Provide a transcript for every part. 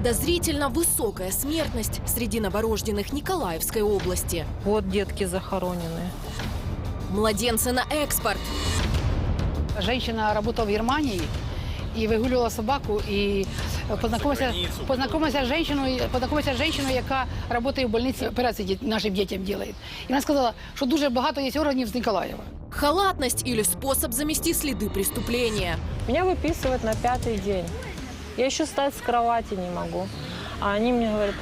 Подозрительно высокая смертность среди новорожденных Николаевской области. Вот детки захоронены. Младенцы на экспорт. Женщина работала в Германии и выгуливала собаку и познакомилася, познакомилася з жінкою, познакомилася з жінкою, яка працює в больниці, операції діт- нашим дітям робить. І вона сказала, що дуже багато є органів з Ніколаєва. Халатность или способ замести следы преступления. Меня выписывают на пятый день. Я еще встать с кровати не могу. А они мне говорят,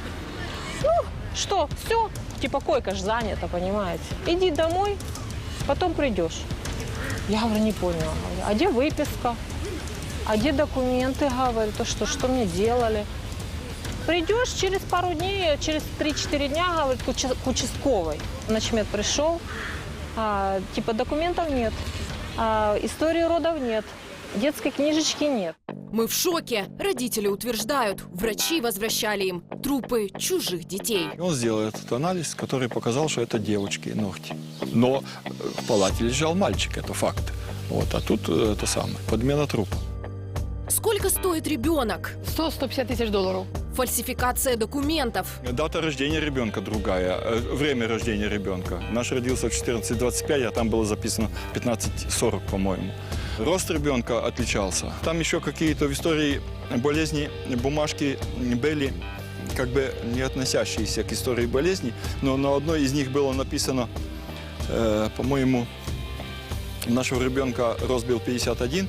ну, что, все, типа койка ж занята, понимаете. Иди домой, потом придешь. Я говорю, не поняла. А где выписка? А где документы, говорю, то что, что мне делали? Придешь через пару дней, через 3-4 дня, говорит, к участковой. Начмет пришел, а, типа документов нет, а, истории родов нет, детской книжечки нет. Мы в шоке. Родители утверждают, врачи возвращали им трупы чужих детей. Он сделал этот анализ, который показал, что это девочки ногти. Но э, в палате лежал мальчик, это факт. Вот, а тут э, это самое, подмена трупа. Сколько стоит ребенок? 100-150 тисяч доларів. Фальсификация документов. Дата рождения ребенка другая, э, время рождения ребенка. Наш родился в 14.25, а там было записано 15.40, по-моему. Рост ребенка отличался. Там еще какие-то в истории болезни бумажки были как бы не относящиеся к истории болезней, но на одной из них было написано, э, по-моему, нашего ребенка рост был 51,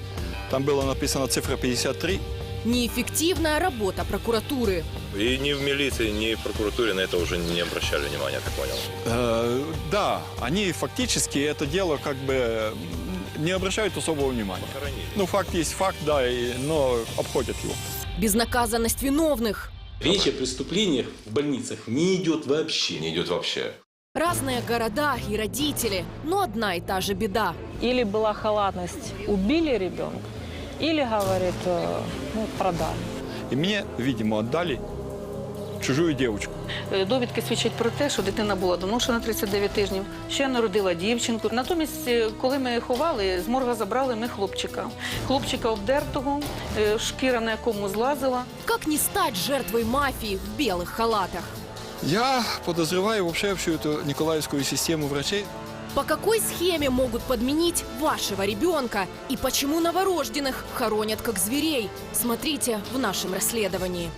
там было написано цифра 53, Неэффективная работа прокуратуры. И ни в милиции, ни в прокуратуре на это уже не обращали внимания, я так понял. Э, да, они фактически это дело как бы не обращают особого внимания. Похоронили. Ну, факт есть факт, да, и- но обходят его. Безнаказанность виновных. Речь о преступлениях в больницах не идет вообще. Не идет вообще. Разные города и родители, но одна и та же беда. Или была халатность, убили ребенка, или, говорит, э, ну, продали. И мне, видимо, отдали чужую девочку. Е, Довідки свідчать про те, що дитина була доношена 39 тижнів, ще народила дівчинку. Натомість, е, коли ми ховали, з морга забрали ми хлопчика. Хлопчика обдертого, е, шкіра на якому злазила. Как не стать жертвой мафии в белых халатах? Я подозреваю вообще всю эту николаевскую систему врачей. По какой схеме могут подменить вашего ребенка? И почему новорожденных хоронят как зверей? Смотрите в нашем расследовании.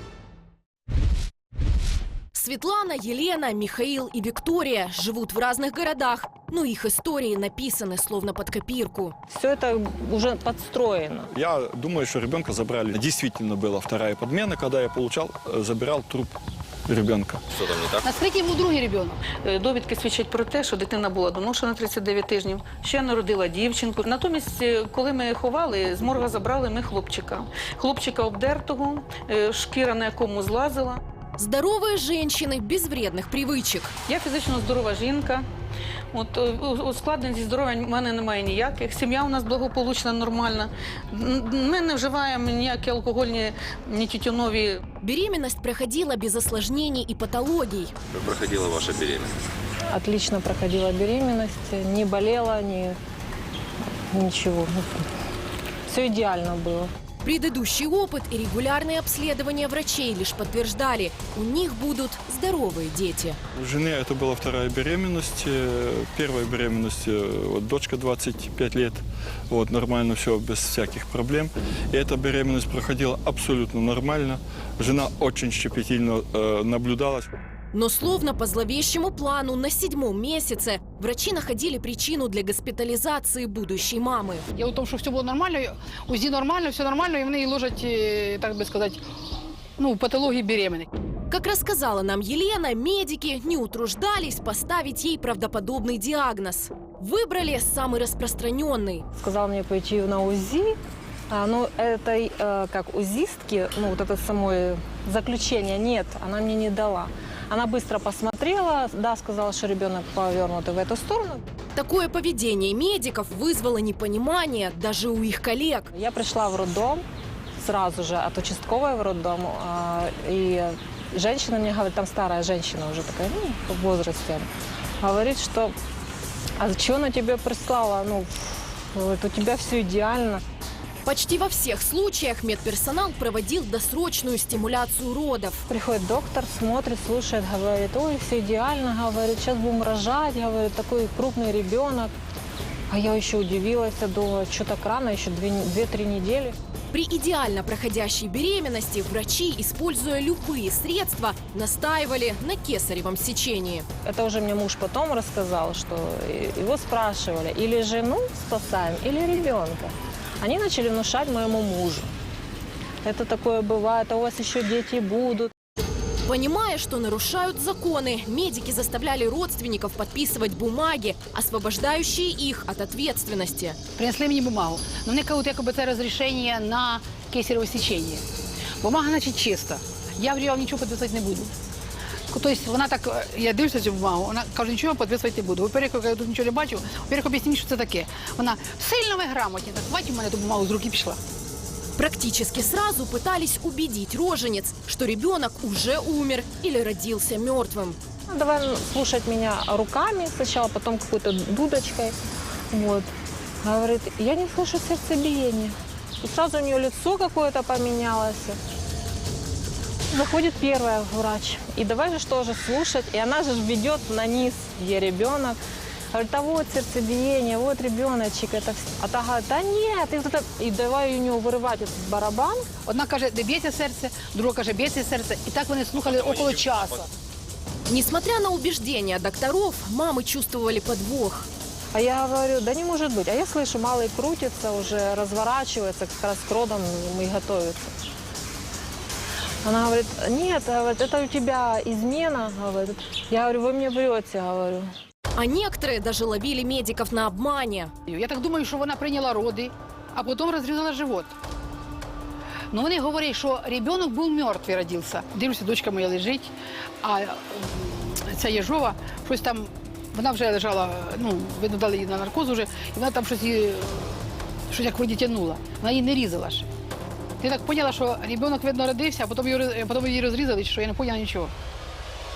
Светлана, Елена, Михаил и Виктория живут в разных городах, но их истории написаны словно под копирку. Все это уже подстроено. Я думаю, что ребенка забрали. Действительно была вторая подмена, когда я получал, э, забирал труп ребенка. Что там не так? На скритій був другий ребенок. Е, Довідки свідчать про те, що дитина була доношена 39 тижнів, ще народила дівчинку. Натомість, е, коли ми ховали, з морга забрали ми хлопчика. Хлопчика обдертого, е, шкіра на якому злазила. Здоровые женщины без вредных привычек. Я фізично здорова жінка. От е, у- ускладнень зі здоров'ям в мене немає ніяких. Сім'я у нас благополучна, нормальна. М, Ми не вживаємо ніякі алкогольні, ні тютюнові. Беременность проходила без осложнений и патологий. Как проходила ваша беременность? Отлично проходила беременность, не болела, ни ничего. Все идеально было. Предыдущий опыт и регулярные обследования врачей лишь подтверждали, у них будут здоровые дети. У жены это была вторая беременность. Э, Первая беременность, э, вот дочка 25 лет, вот нормально все, без всяких проблем. И эта беременность проходила абсолютно нормально. Жена очень щепетильно э, наблюдалась. Но словно по зловещему плану на седьмом месяце врачи находили причину для госпитализации будущей мамы. Діло в тому, що все було нормально, УЗІ нормально, все нормально, і вони її ложать, е, так би сказати, ну, патології беременних. Как рассказала нам Елена, медики не утруждались поставить ей правдоподобный диагноз. Выбрали самый распространенный. Сказал мне пойти на УЗИ. А, но этой, э, как УЗИстки, ну, вот это самое заключение нет, она мне не дала. Она быстро посмотрела, да, сказала, что ребенок повернутый в эту сторону. Такое поведение медиков вызвало непонимание даже у их коллег. Я пришла в роддом сразу же от участковой в роддом, а, и женщина мне говорит, там старая женщина уже такая, ну, в возрасте, говорит, что а зачем она тебе прислала, ну, говорит, у тебя все идеально. Почти во всех случаях медперсонал проводил досрочную стимуляцию родов. Приходит доктор, смотрит, слушает, говорит, ой, все идеально, говорит, сейчас будем рожать, говорит, такой крупный ребенок. А я еще удивилась, думала, что так рано, еще две- две-три недели. При идеально проходящей беременности врачи, используя любые средства, настаивали на кесаревом сечении. Это уже мне муж потом рассказал, что его спрашивали, или жену спасаем, или ребенка. Они начали внушать моему мужу. Это такое бывает, а у вас еще дети будут. Понимая, что нарушают законы, медики заставляли родственников подписывать бумаги, освобождающие их от ответственности. Принесли мені бумагу. Ну, вони кажуть, якоби це розрішення на кесарево сечення. Бумага, значить, чиста. Я говорю, я вам нічого підписувати не буду. Тобто вона так, е, я дивлюся цю бумагу, вона каже, нічого підписувати не буду. Во-первых, я тут нічого не бачу, во-первых, об'ясніть, що це таке. Вона сильно ви грамотні, так хватить у мене ту бумагу з руки пішла. Практически сразу пытались убедить роженец, что ребенок уже умер или родился мертвым. Ну, Давай слушать меня руками сначала, потом какой-то дудочкой. Вот. Говорит, я не слышу сердцебиения. И сразу у нее лицо какое-то поменялось. Заходит первая врач. И давай же тоже слушать. И она же ведет на низ, где ребенок. Говорит, а вот сердцебиение, вот ребеночек. Это... вс- А та говорит, да нет. И, вот это- и давай у нее вырывать этот барабан. Одна каже, де б'ється серце, друга каже, б'ється серце. І так вони слухали около часу. Несмотря на убеждения докторов, мамы чувствовали подвох. А я говорю, да не может быть. А я слышу, малый крутится, уже разворачивается, как раз к родам и готовится. Она говорит, нет, говорит, это у тебя измена, говорит. Я говорю, вы мне врете, говорю. А некоторые даже ловили медиков на обмане. Я так думаю, що вона прийняла роди, а потім розрізала живот. Ну вони говорять, що ребенок був мертвий родився. Дивлюся, дочка моя лежить, а м, ця Єжова щось там, вона вже лежала, ну, видно, дали їй на наркоз уже, і вона там щось, її, щось як вроді тягнула. Вона її не різала ще. Я так поняла, що ребенок, видно, родився, а потім, її, потім її розрізали, що я не поняла нічого.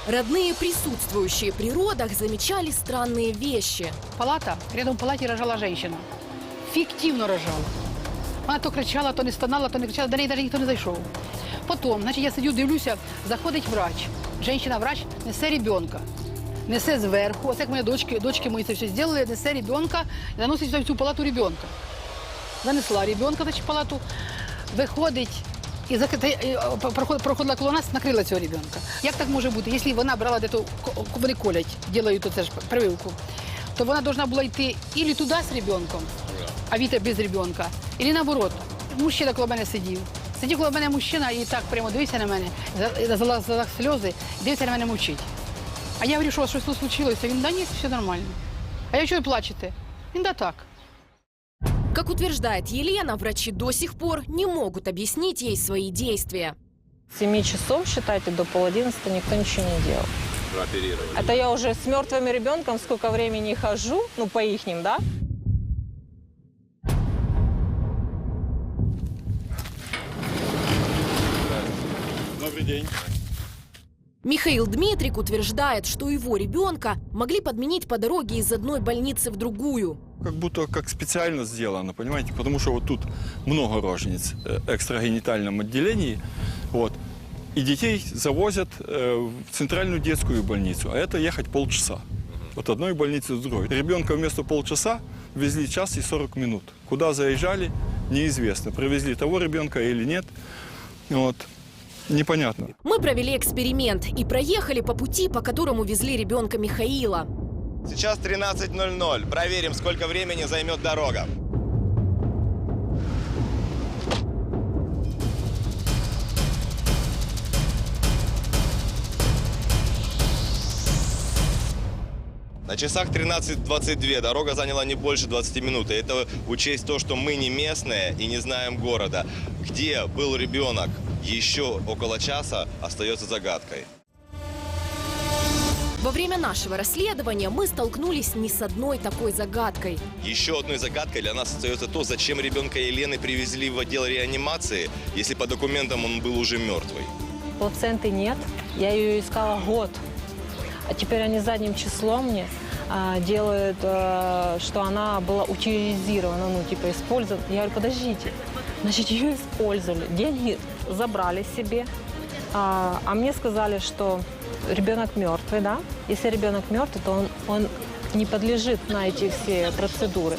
Родные, присутствующие при родах, замечали странные вещи. Палата, рядом в палаті рожала жінка. Фіктивно рожала. Вона то кричала, то не стонала, то не кричала, до неї навіть ніхто не зайшов. Потім, значить, я сидю, дивлюся, заходить врач. Жінка-врач несе ребенка. Несе зверху, ось як мої дочки, дочки мої це все зробили, несе ребенка, заносить в цю палату ребенка. Занесла ребенка значить, в палату, виходить і е, проход- проходила коло нас, накрила цього ребенка. Як так може бути? Якщо вона брала де-то, вони колять, роблять оце ж прививку, то вона повинна була йти ілі туди з ребенком, а Віта без ребенка, ілі наоборот. Мужчина коло мене сидів. Сидів коло мене мужчина і так прямо дивився на мене, за- залах залах сльози, і дивиться на мене мовчить. А я говорю, що у вас щось случилося? Він, да ні, все нормально. А я чого плачете? Він, да так. Как утверждает Елена, врачи до сих пор не могут объяснить ей свои действия. С 7 часов, считайте, до пол одиннадцатого никто ничего не делал. Это я уже с мертвым ребенком сколько времени хожу, ну, по ихним, да? Добрый день. Михаил Дмитрик утверждает, что его ребенка могли подменить по дороге из одной больницы в другую. Как будто как специально сделано, понимаете? Потому что вот тут много рожниц э, экстрагенитальном отделении. Вот. И детей завозят э, в центральную детскую больницу. А это ехать полчаса. От одной больницы в другой. Ребенка вместо полчаса везли час и 40 минут. Куда заезжали, неизвестно. Привезли того ребенка или нет. Вот. Непонятно. Мы провели эксперимент и проехали по пути, по которому везли ребенка Михаила. Сейчас 13.00. Проверим, сколько времени займет дорога. На часах 13.22. Дорога заняла не больше 20 минут. И это учесть то, что мы не местные и не знаем города. Где был ребенок еще около часа, остается загадкой. Во время нашего расследования мы столкнулись не с одной такой загадкой. Еще одной загадкой для нас остается то, зачем ребенка Елены привезли в отдел реанимации, если по документам он был уже мертвый. Плаценты нет. Я ее искала год. А теперь они задним числом мне а, делают, э, что она была утилизирована, ну, типа, использована. Я говорю, подождите. Значит, ее использовали. Деньги забрали себе. А, а мне сказали, что ребенок мертвый, да? Если ребенок мертвый, то он, он не подлежит на эти все процедуры.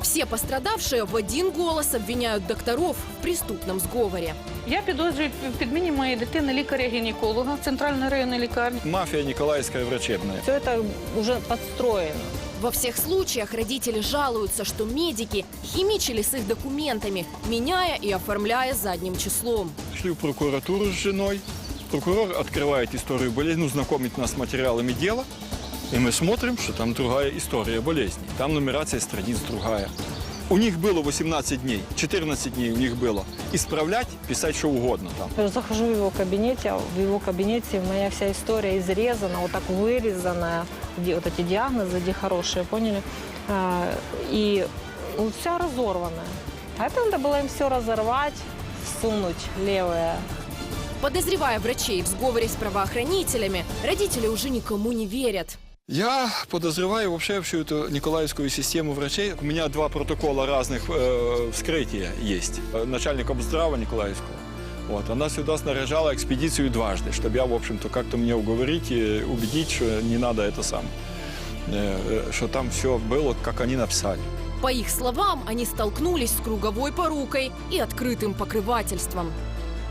Все пострадавшие в один голос обвиняют докторов в преступном сговоре. Я підозрюю в підміні моєї дитини лікаря-гінеколога центральної районної лікарні. Мафия Николаевская врачебная. Все это уже подстроено. Во всех случаях родители жалуются, что медики химичили с их документами, меняя и оформляя задним числом. Шли в прокуратуру с женой. Прокурор открывает историю болезни, ну, знакомит нас с материалами дела. И мы смотрим, что там другая история болезни. Там нумерация страниц другая. У них было 18 дней, 14 дней у них было. Исправлять, писать что угодно там. Я захожу в его кабинете, а в его кабинете моя вся история изрезана, вот так вырезанная, вот эти диагнозы, где хорошие, поняли? А, И вся разорванная. А это надо было им все разорвать, всунуть левое. Подозревая врачей в сговоре с правоохранителями, родители уже никому не верят. Я подозреваю вообще всю эту Николаевскую систему врачей. У меня два протокола разных э, вскрытия есть. Э, Начальник обздрава Николаевского. Вот, она сюда снаряжала экспедицию дважды, чтобы я, в общем-то, как-то мне уговорить и убедить, что не надо это сам. Э, э, что там все было, как они написали. По их словам, они столкнулись с круговой порукой и открытым покрывательством.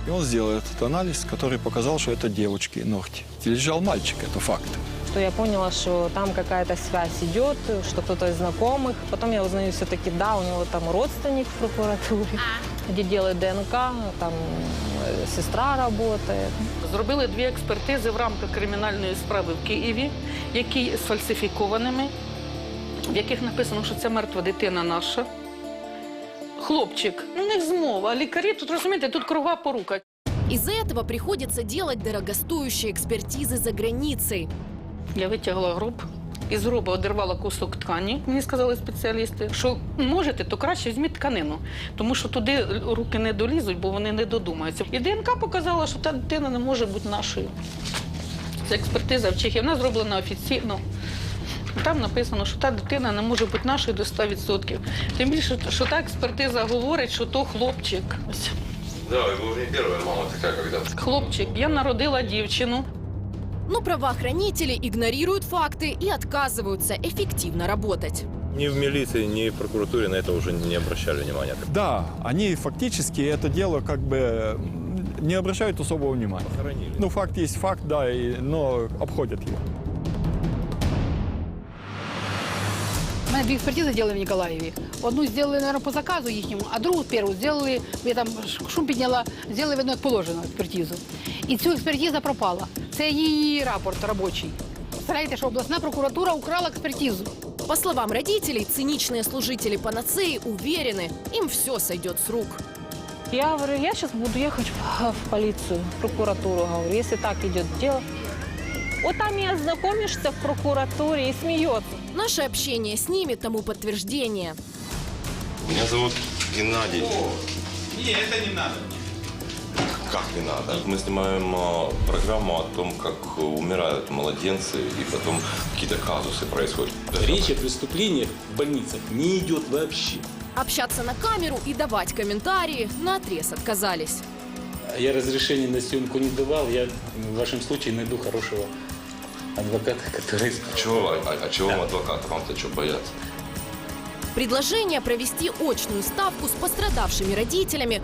И он сделал этот анализ, который показал, что это девочки ногти. Лежал мальчик, это факт. Что я поняла, что там какая-то связь идет, что кто-то из знакомых. Потом я узнаю все-таки, да, у него там родственник в прокуратуре, где делают ДНК, там э, сестра работает. Зробили дві експертизи в рамках кримінальної справи в Києві, які сфальсифікованими, в яких написано, що це мертва дитина наша. Хлопчик, ну у них змова. А лікарі тут розумієте, тут кругова порука. Из-за этого приходится делать дорогостоящие экспертизы за границей. Я витягла гроб. із гроба одервала кусок ткані, мені сказали спеціалісти. Що можете, то краще візьміть тканину, тому що туди руки не долізуть, бо вони не додумаються. І ДНК показала, що та дитина не може бути нашою. Це експертиза в Чехії. Вона зроблена офіційно. Там написано, що та дитина не може бути нашою до 100%. Тим більше, що та експертиза говорить, що то хлопчик. Ось. Да, его не первая мама такая, когда Хлопчик, я народила дівчину. Но правоохранители игнорируют факты и отказываются эффективно работать. ни в милиции, ни в прокуратуре на это уже не обращали внимания. Да, они фактически это дело как бы не обращают особого внимания. Похоронили. Ну, факт есть факт, да, и, но обходят его. У мене дві експертизи в Ніколаєві. Одну зробили, мабуть, по заказу їхньому, а другу першу зробили, я там шум підняла, зробили видно, як положено експертизу. І цю експертиза пропала. Це її рапорт робочий. Представляєте, що обласна прокуратура украла експертизу. По словам родителей, циничные служители панацеи уверены, им все сойдет с рук. Я говорю, я сейчас буду ехать в, в полицию, в прокуратуру, говорю, если так идет дело. Вот там и ознакомишься в прокуратуре и смеется. Наше общение с ними тому подтверждение. Меня зовут Геннадий. Не, это не надо. Как не надо? Мы снимаем а, программу о том, как умирают младенцы и потом какие-то казусы происходят. Речь о преступлениях в больницах не идет вообще. Общаться на камеру и давать комментарии на отрез отказались. Я разрешение на съемку не давал. Я в вашем случае найду хорошего адвоката, который... Чего, а, а чего вам адвоката? Вам-то что бояться? Предложение провести очную ставку с пострадавшими родителями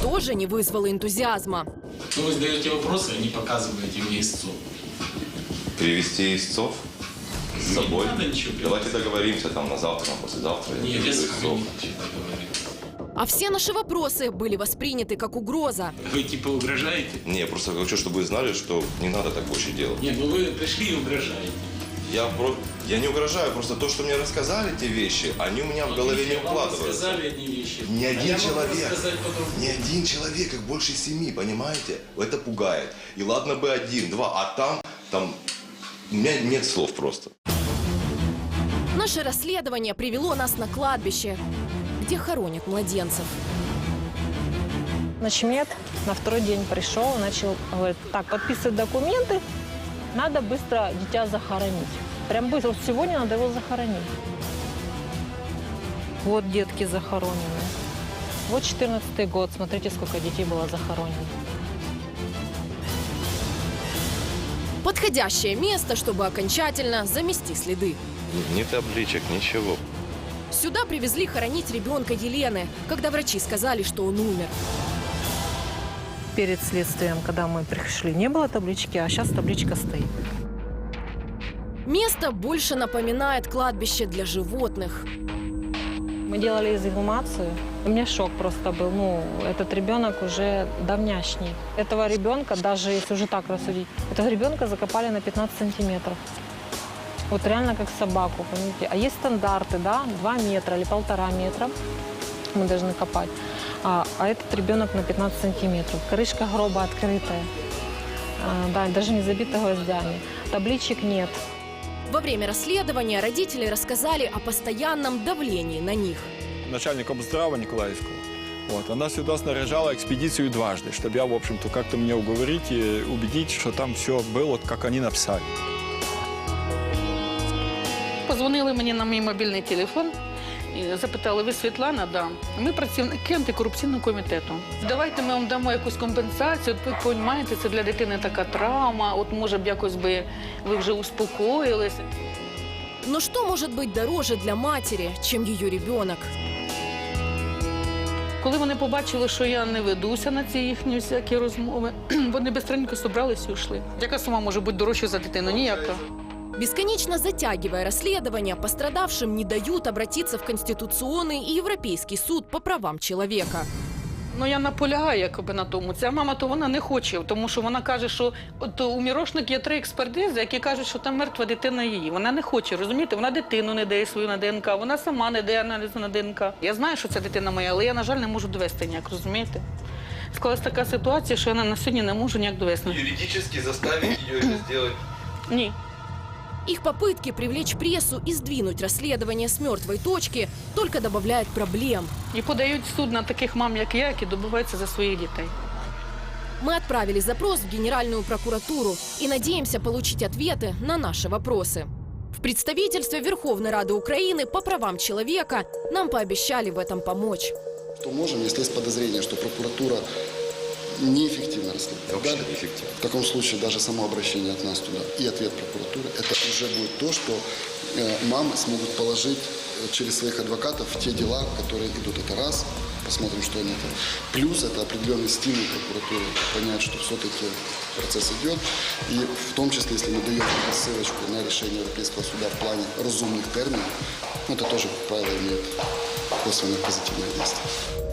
тоже не вызвало энтузиазма. Ну, вы задаете вопросы, а не показываете мне истцу. Перевести истцов с Не собой? надо ничего Давайте договоримся там на завтра, на послезавтра. Нет, я с вами А все наши вопросы были восприняты как угроза. Вы типа угрожаете? Не, я просто хочу, чтобы вы знали, что не надо так больше делать. Нет, ну вы пришли и угрожаете. Я, про... я не угрожаю, просто то, что мне рассказали, те вещи, они у меня в голове не Вам укладываются. Сказали одни вещи. Ни а один могу человек, ни один человек, их больше семи, понимаете? Это пугает. И ладно бы один, два, а там, там, у меня нет слов просто. Наше расследование привело нас на кладбище, где хоронят младенцев. Начмед на второй день пришел, начал, говорит, так, подписывать документы, надо быстро дитя захоронить. Прям быстро, вот сегодня надо его захоронить. Вот детки захоронены. Вот 14 год, смотрите, сколько детей было захоронено. Подходящее место, чтобы окончательно замести следы. Ни табличек, ничего. Сюда привезли хоронить ребенка Елены, когда врачи сказали, что он умер. Перед следствием, когда мы пришли, не было таблички, а сейчас табличка стоит. Место больше напоминает кладбище для животных. Мы делали эксгумацию. У меня шок просто был. Ну, этот ребенок уже давняшний. Этого ребенка, даже если уже так рассудить, этого ребенка закопали на 15 сантиметров. Вот реально как собаку, понимаете? А есть стандарты, да, 2 метра или полтора метра мы должны копать. А, а этот ребенок на 15 сантиметров. Крышка гроба открытая. А, да, даже не забита гвоздями. Табличек нет. Во время расследования родители рассказали о постоянном давлении на них. Начальник обздрава Николаевского. Вот, она сюда снаряжала экспедицию дважды, чтобы я, в общем-то, как-то мне уговорить и убедить, что там все было, как они написали. Позвонили мені на мій мобільний телефон. І запитали, ви Світлана? Да. Ми працівники антикорупційного комітету. Давайте ми вам дамо якусь компенсацію. От ви розумієте, це для дитини така травма. От може б якось би ви вже успокоїлися. Но что может быть дороже для матери, чем ее ребенок? Коли вони побачили, що я не ведуся на ці їхні всякі розмови, вони бистренько зібралися і йшли. Яка сума може бути дорожча за дитину? Ніяка. Бесконечно затягивая расследование, пострадавшим не дают обратиться в Конституционный и Европейский суд по правам человека. Ну я наполягаю якоби на тому. Ця мама то вона не хоче, тому що вона каже, що от у мірошник є три експертизи, які кажуть, що там мертва дитина її. Вона не хоче, розумієте? Вона дитину не дає свою на ДНК, вона сама не дає аналізу на ДНК. Я знаю, що це дитина моя, але я, на жаль, не можу довести ніяк, розумієте? Склалась така ситуація, що я на сьогодні не можу ніяк довести. Юридически заставить ее это сделать Ні. Их попытки привлечь прессу и сдвинуть расследование с мертвой точки только добавляют проблем. І подають в суд на таких мам, як я, які добиваються за своїх дітей. Мы отправили запрос в Генеральную прокуратуру и надеемся получить ответы на наши вопросы. В представительстве Верховной Рады Украины по правам человека нам пообещали в этом помочь. То можем, если есть подозрение, что прокуратура неэффективно расследует. Вообще Да, неэффективно. В таком случае даже само обращение от нас туда и ответ прокуратуры, это уже будет то, что э, мамы смогут положить э, через своих адвокатов в те дела, которые идут. Это раз. Посмотрим, что они там. Плюс это определенный стимул прокуратуры понять, что все-таки процесс идет. И в том числе, если мы даем ссылочку на решение Европейского суда в плане разумных терминов, ну, это тоже, как правило, имеет косвенное позитивное действие.